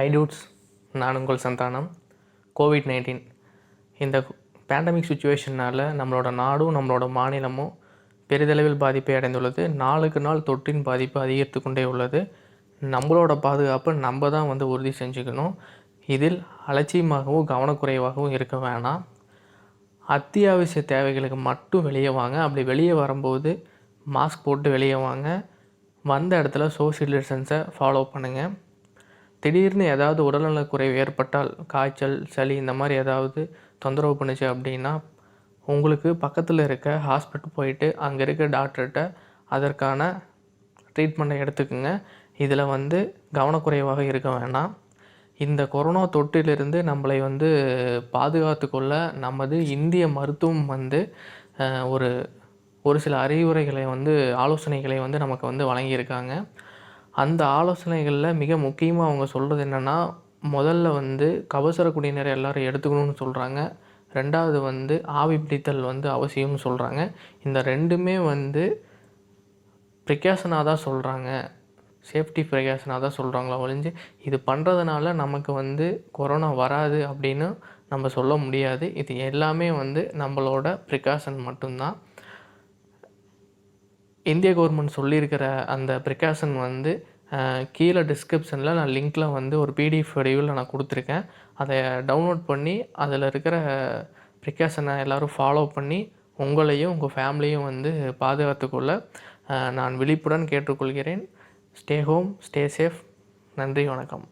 ஹைடூட்ஸ் நான் உங்கள் Santhanam. Covid nineteen இந்த பேண்டமிக் சுச்சுவேஷனால் நம்மளோட நாடும் நம்மளோட மாநிலமும் பெரிதளவில் பாதிப்பை அடைந்துள்ளது. நாளுக்கு நாள் தொற்றின் பாதிப்பு அதிகரித்து கொண்டே உள்ளது. நம்மளோட பாதுகாப்பை நம்ம தான் வந்து உறுதி செஞ்சுக்கணும். இதில் அலட்சியமாகவும் கவனக்குறைவாகவும் இருக்க வேணாம். அத்தியாவசிய தேவைகளுக்கு மட்டும் வெளியே வாங்க. அப்படி வெளியே வரும்போது மாஸ்க் போட்டு வெளியே வாங்க. வந்த இடத்துல சோஷியல் டிஸ்டன்ஸை ஃபாலோ பண்ணுங்கள் திடீர்னு ஏதாவது உடல்நலக்குறைவு ஏற்பட்டால் காய்ச்சல் சளி இந்த மாதிரி ஏதாவது தொந்தரவு பண்ணுச்சு அப்படின்னா உங்களுக்கு பக்கத்தில் இருக்க ஹாஸ்பிட்டல் போயிட்டு அங்கே இருக்க டாக்டர்கிட்ட அதற்கான ட்ரீட்மெண்ட்டை எடுத்துக்கோங்க. இதில் வந்து கவனக்குறைவாக இருக்க வேண்டாம் இந்த கொரோனா தொற்றிலிருந்து நம்மளை வந்து பாதுகாத்து கொள்ள நமது இந்திய மருத்துவம் வந்து ஒரு ஒரு சில அறிவுரைகளை வந்து ஆலோசனைகளை வந்து நமக்கு வந்து வழங்கியிருக்காங்க. அந்த ஆலோசனைகளில் மிக முக்கியமாக அவங்க சொல்கிறது என்னென்னா முதல்ல வந்து கபசுர குடிநீரை எல்லோரும் எடுத்துக்கணும்னு சொல்கிறாங்க ரெண்டாவது வந்து ஆவி பிடித்தல் வந்து அவசியம்னு சொல்கிறாங்க இந்த ரெண்டுமே வந்து ப்ரிகாஷனாக தான் சொல்கிறாங்க சேஃப்டி ப்ரிகாஷனாக தான் சொல்கிறாங்களா ஒழிஞ்சு இது பண்ணுறதுனால நமக்கு வந்து கொரோனா வராது அப்படின்னு நம்ம சொல்ல முடியாது. இது எல்லாமே வந்து நம்மளோட ப்ரிகாஷன் மட்டும்தான். இந்திய கவர்மெண்ட் சொல்லியிருக்கிற அந்த ப்ரிகாஷன் வந்து கீழே டிஸ்கிரிப்ஷனில் நான் லிங்க்கில் வந்து ஒரு பிடிஎஃப் வடிவில் நான் கொடுத்துருக்கேன். அதை டவுன்லோட் பண்ணி அதில் இருக்கிற ப்ரிகாஷனை எல்லோரும் ஃபாலோ பண்ணி உங்களையும் உங்கள் ஃபேமிலியும் வந்து பாதுகாத்துக்கொள்ள நான் விழிப்புடன் கேட்டுக்கொள்கிறேன். ஸ்டே ஹோம் ஸ்டே சேஃப் நன்றி வணக்கம்.